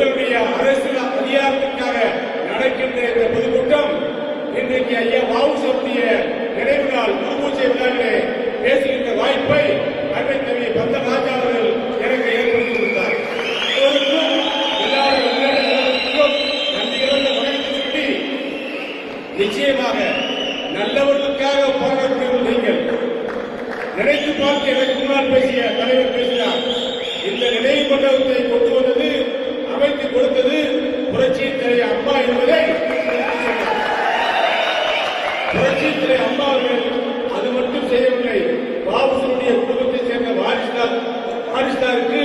உங்களுடைய அரசியல் அதிகாரத்திற்காக நடக்கின்ற இந்த பொதுக்கூட்டம் இன்றைக்கு ஐயா வாவு சக்திய நினைவு நாள் குருபூஜை விழாவிலே பேசுகின்ற வாய்ப்பை அன்னை பந்த பந்தராஜா அவர்கள் எனக்கு ஏற்படுத்தி கொடுத்தார் நிச்சயமாக நல்லவர்களுக்காக போராடுவது நீங்கள். நினைத்து பார்த்து எனக்கு முன்னால் பேசிய தலைவர் பேசினார். இந்த நினைவு மண்டபத்தை கொண்டு வந்தது அமைத்து கொடுத்தது புரட்சித் தலைவர் அம்மா என்பதை புரட்சித் தலைவர் அம்மா அவர்கள் அது மட்டும் செய்யவில்லை. பாபுசனுடைய குடும்பத்தை சேர்ந்த வாரிசுதார் வாரிசுதாருக்கு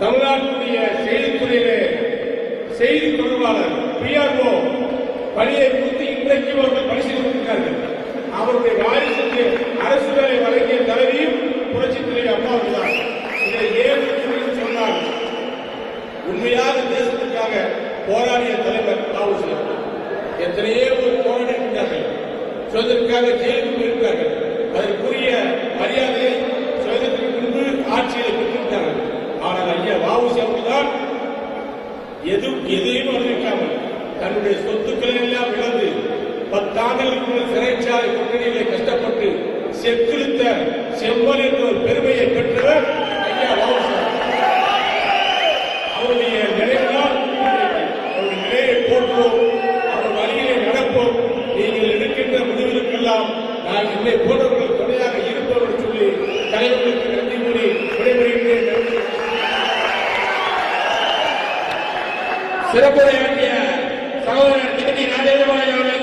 தமிழ்நாட்டுடைய செய்தித்துறையிலே செய்தி தொடர்பாளர் பிஆர்ஓ பணியை குறித்து இன்றைக்கு அவர்கள் பரிசீலித்திருக்கிறார்கள் அவருடைய உண்மையாக தேசத்திற்காக போராடிய தலைவர் பாபுசி எத்தனையோ ஒரு போராடி இருக்கிறார்கள் சுதந்திரத்துக்காக ஜெயிலுக்கு போயிருக்கிறார்கள். அதற்குரிய மரியாதையை சுதந்திரத்திற்கு முன்பு ஆட்சியை பெற்றிருக்கிறார்கள். ஆனால் ஐயா வாவுசி அவர்கள்தான் எது எதையும் அறிவிக்காமல் தன்னுடைய சொத்துக்களை எல்லாம் இழந்து பத்தாண்டுகளுக்கு சிறைச்சாலை கொட்டடிகளை கஷ்டப்பட்டு செத்து என்னை போன்றவர்கள் துணையாக இருப்பவர் சொல்லி தலைவர்களுக்கு நன்றி கூறி விடைபெறுகின்றேன் நன்றி. சிறப்புரையாற்றிய சகோதரர் திருச்சி ராஜேந்திரபாய் அவர்கள்